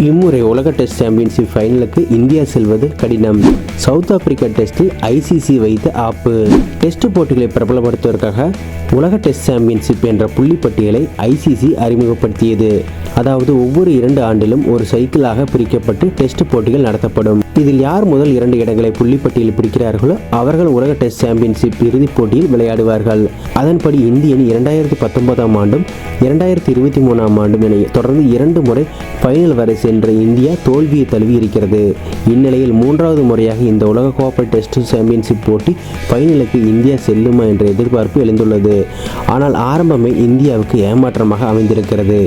இம்முறை உலக test championship ஃபைனலுக்கு India செல்வது கடினம். சவுத் ஆப்பிரிக்கா டெஸ்டில் ஐசிசி வைத்த ஆப்பு. டெஸ்ட் போட்டிகளை பிரபலப்படுத்துவதற்காக உலக டெஸ்ட் சாம்பியன்ஷிப் என்ற புள்ளிப்பட்டியலை ஐசிசி அறிமுகப்படுத்தியது. அதாவது ஒவ்வொரு இரண்டு ஆண்டிலும் ஒரு சைக்கிளாக பிரிக்கப்பட்டு டெஸ்ட் போட்டிகள் நடத்தப்படும். இதில் யார் முதல் இரண்டு இடங்களை புள்ளிப்பட்டியில் பிடிக்கிறார்களோ அவர்கள் உலக டெஸ்ட் சாம்பியன்ஷிப் இறுதிப் போட்டியில் விளையாடுவார்கள். அதன்படி இந்தியன் இரண்டாயிரத்தி பத்தொன்பதாம் ஆண்டும் இரண்டாயிரத்தி இருபத்தி மூணாம் ஆண்டும் என தொடர்ந்து இரண்டு முறை ஃபைனல் வரை சென்ற இந்தியா தோல்வியை தழுவி இருக்கிறது இந்நிலையில் மூன்றாவது முறையாக இந்த உலக கோப்பை டெஸ்ட் சாம்பியன்ஷிப் போட்டி ஃபைனலுக்கு இந்தியா செல்லுமா என்ற எதிர்பார்ப்பு எழுந்துள்ளது. ஆனால் ஆரம்பமே இந்தியாவுக்கு ஏமாற்றமாக அமைந்திருக்கிறது.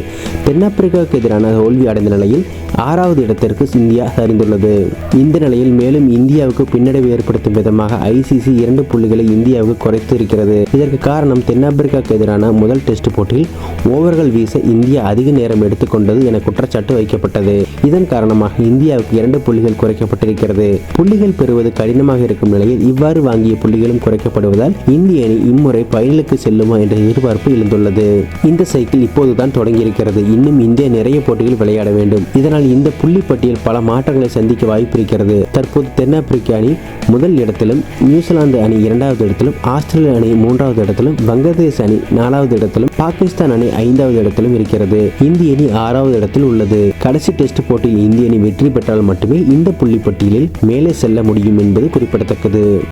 தென்னாப்பிரிக்காவுக்கு எதிரான தோல்வி அடைந்த நிலையில் ஆறாவது இடத்திற்கு இந்தியா சரிந்துள்ளது. இந்த நிலையில் மேலும் இந்தியாவுக்கு பின்னடைவு ஏற்படுத்தும் விதமாக ஐசிசி இரண்டு புள்ளிகளை இந்தியாவுக்கு குறைத்து இருக்கிறது. இதற்கு காரணம் தென்னாப்பிரிக்காவுக்கு எதிரான முதல் டெஸ்ட் போட்டியில் ஓவர்கள் வீச இந்தியா அதிக நேரம் எடுத்துக்கொண்டது என குற்றச்சாட்டு வைக்கப்பட்டது. இதன் காரணமாக இந்தியாவுக்கு இரண்டு புள்ளிகள் குறைக்கப்பட்டிருக்கிறது. புள்ளிகள் பெறுவது கடினமாக இருக்கும் நிலையில் இவ்வாறு வாங்கிய புள்ளிகளும் குறைக்கப்படுவதால் இந்திய அணி இம்முறை ஃபைனலுக்கு செல்லுமா என்ற எதிர்பார்ப்பு எழுந்துள்ளது. இந்த சைக்கிள் இப்போதுதான் தொடங்கியிருக்கிறது. இன்னும் இந்தியா நிறைய போட்டிகள் விளையாட வேண்டும். இதனால் இந்த புள்ளி பட்டியல் பல மாற்றங்களை சந்திக்க வாய்ப்பு இருக்கிறது. தற்போது தென்னாப்பிரிக்க அணி முதல் இடத்திலும் நியூசிலாந்து அணி இரண்டாவது இடத்திலும் ஆஸ்திரேலிய அணி மூன்றாவது இடத்திலும் வங்கதேச அணி நாலாவது இடத்திலும் பாகிஸ்தான் அணி ஐந்தாவது இடத்திலும் இருக்கிறது. இந்திய அணி ஆறாவது இடத்தில் உள்ளது. கடைசி டெஸ்ட் போட்டியில் இந்திய அணி வெற்றி பெற்றால் மட்டுமே இந்த புள்ளி பட்டியலில் மேலே செல்ல முடியும் என்பது குறிப்பிடத்தக்கது.